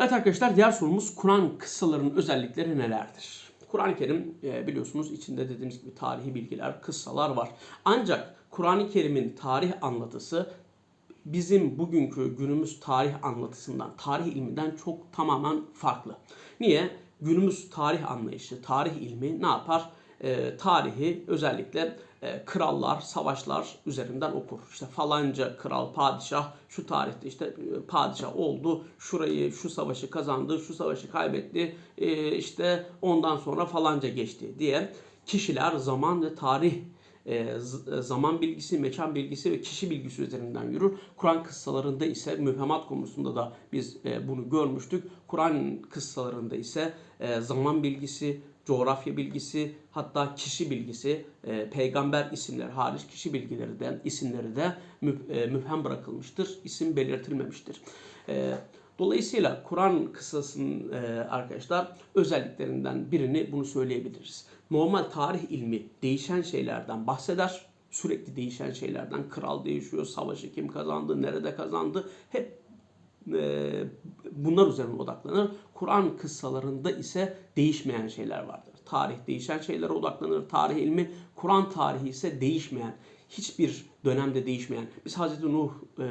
Evet arkadaşlar diğer sorumuz Kur'an kıssalarının özellikleri nelerdir? Kur'an-ı Kerim e, biliyorsunuz içinde dediğimiz gibi tarihi bilgiler, kıssalar var. Ancak Kur'an-ı Kerim'in tarih anlatısı bizim bugünkü günümüz tarih anlatısından, tarih ilminden çok tamamen farklı. Niye? Günümüz tarih anlayışı, tarih ilmi ne yapar? Ee, tarihi özellikle e, krallar, savaşlar üzerinden okur. İşte falanca kral, padişah şu tarihte işte e, padişah oldu, şurayı, şu savaşı kazandı, şu savaşı kaybetti, e, işte ondan sonra falanca geçti diye kişiler, zaman ve tarih e, e, zaman bilgisi, mekan bilgisi ve kişi bilgisi üzerinden yürür. Kur'an kıssalarında ise mühemmat konusunda da biz e, bunu görmüştük. Kur'an kıssalarında ise e, zaman bilgisi, coğrafya bilgisi, hatta kişi bilgisi, e, peygamber isimleri hariç kişi bilgileri de isimleri de müp- e, müphem bırakılmıştır. İsim belirtilmemiştir. E, Dolayısıyla Kur'an kıssasının e, arkadaşlar özelliklerinden birini bunu söyleyebiliriz. Normal tarih ilmi değişen şeylerden bahseder. Sürekli değişen şeylerden kral değişiyor, savaşı kim kazandı, nerede kazandı hep e, bunlar üzerine odaklanır. Kur'an kıssalarında ise değişmeyen şeyler vardır. Tarih değişen şeylere odaklanır. Tarih ilmi, Kur'an tarihi ise değişmeyen, hiçbir dönemde değişmeyen. Biz Hazreti Nuh e,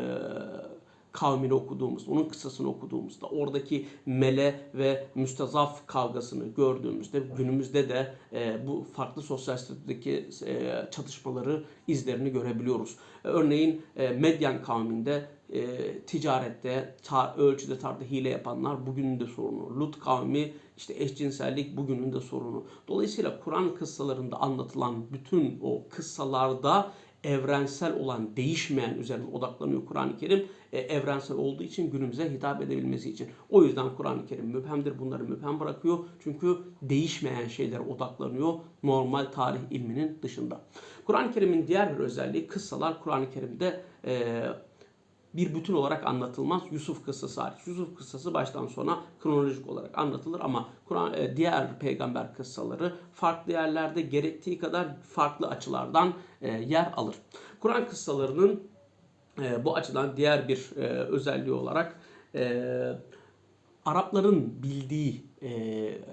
kavmini okuduğumuzda, onun kıssasını okuduğumuzda, oradaki mele ve müstazaf kavgasını gördüğümüzde günümüzde de e, bu farklı sosyal statüdeki e, çatışmaları, izlerini görebiliyoruz. Örneğin e, Medyan kavminde e, ticarette, ta, ölçüde tartıda hile yapanlar bugünün de sorunu. Lut kavmi işte eşcinsellik bugünün de sorunu. Dolayısıyla Kur'an kıssalarında anlatılan bütün o kıssalarda evrensel olan, değişmeyen üzerine odaklanıyor Kur'an-ı Kerim. E, evrensel olduğu için günümüze hitap edebilmesi için. O yüzden Kur'an-ı Kerim müphemdir. Bunları müphem bırakıyor. Çünkü değişmeyen şeylere odaklanıyor normal tarih ilminin dışında. Kur'an-ı Kerim'in diğer bir özelliği kıssalar Kur'an-ı Kerim'de e, bir bütün olarak anlatılmaz. Yusuf kıssası hariç. Yusuf kıssası baştan sona kronolojik olarak anlatılır ama Kur'an e, diğer peygamber kıssaları farklı yerlerde gerektiği kadar farklı açılardan e, yer alır. Kur'an kıssalarının e, bu açıdan diğer bir özelliği olarak e, Arapların bildiği e,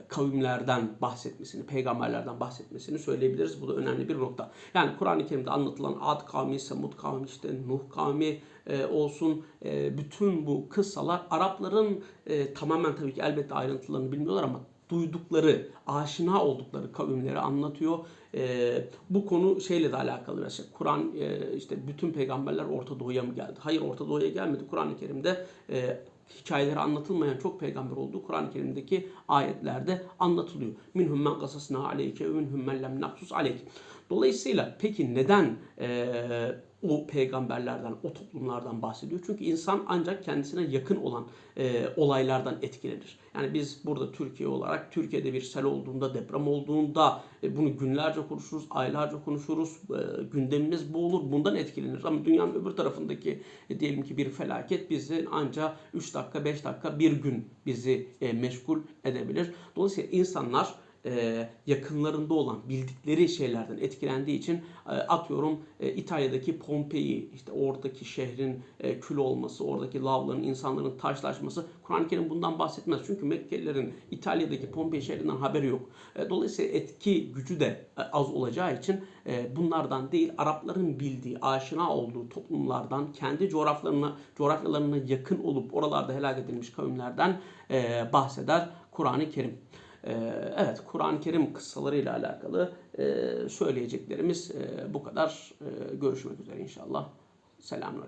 kavimlerden bahsetmesini, peygamberlerden bahsetmesini söyleyebiliriz. Bu da önemli bir nokta. Yani Kur'an-ı Kerim'de anlatılan Ad kavmi, Semud kavmi, işte Nuh kavmi e, olsun e, bütün bu kıssalar Arapların e, tamamen tabii ki elbette ayrıntılarını bilmiyorlar ama duydukları, aşina oldukları kavimleri anlatıyor. E, bu konu şeyle de alakalı mesela Kur'an e, işte bütün peygamberler Orta Doğu'ya mı geldi? Hayır Orta Doğu'ya gelmedi. Kur'an-ı Kerim'de e, hikayeleri anlatılmayan çok peygamber olduğu Kur'an-ı Kerim'deki ayetlerde anlatılıyor. Minhum men kasasna aleyke ve minhum men lem naksus. Dolayısıyla peki neden e, o peygamberlerden, o toplumlardan bahsediyor? Çünkü insan ancak kendisine yakın olan e, olaylardan etkilenir. Yani biz burada Türkiye olarak Türkiye'de bir sel olduğunda, deprem olduğunda e, bunu günlerce konuşuruz, aylarca konuşuruz. E, gündemimiz bu olur, bundan etkilenir. Ama dünyanın öbür tarafındaki e, diyelim ki bir felaket bizi ancak 3 dakika, 5 dakika, bir gün bizi e, meşgul edebilir. Dolayısıyla insanlar e, yakınlarında olan bildikleri şeylerden etkilendiği için e, atıyorum e, İtalya'daki Pompei işte oradaki şehrin e, kül olması, oradaki lavların, insanların taşlaşması Kur'an-ı Kerim bundan bahsetmez. Çünkü Mekkelilerin İtalya'daki Pompei şehrinden haberi yok. Dolayısıyla etki gücü de az olacağı için bunlardan değil Arapların bildiği, aşina olduğu toplumlardan, kendi coğrafyalarına, coğrafyalarına yakın olup oralarda helak edilmiş kavimlerden bahseder Kur'an-ı Kerim. Ee, Evet, Kur'an-ı Kerim kıssalarıyla alakalı e, söyleyeceklerimiz e, bu kadar. E, Görüşmek üzere inşallah. Selamünaleyküm.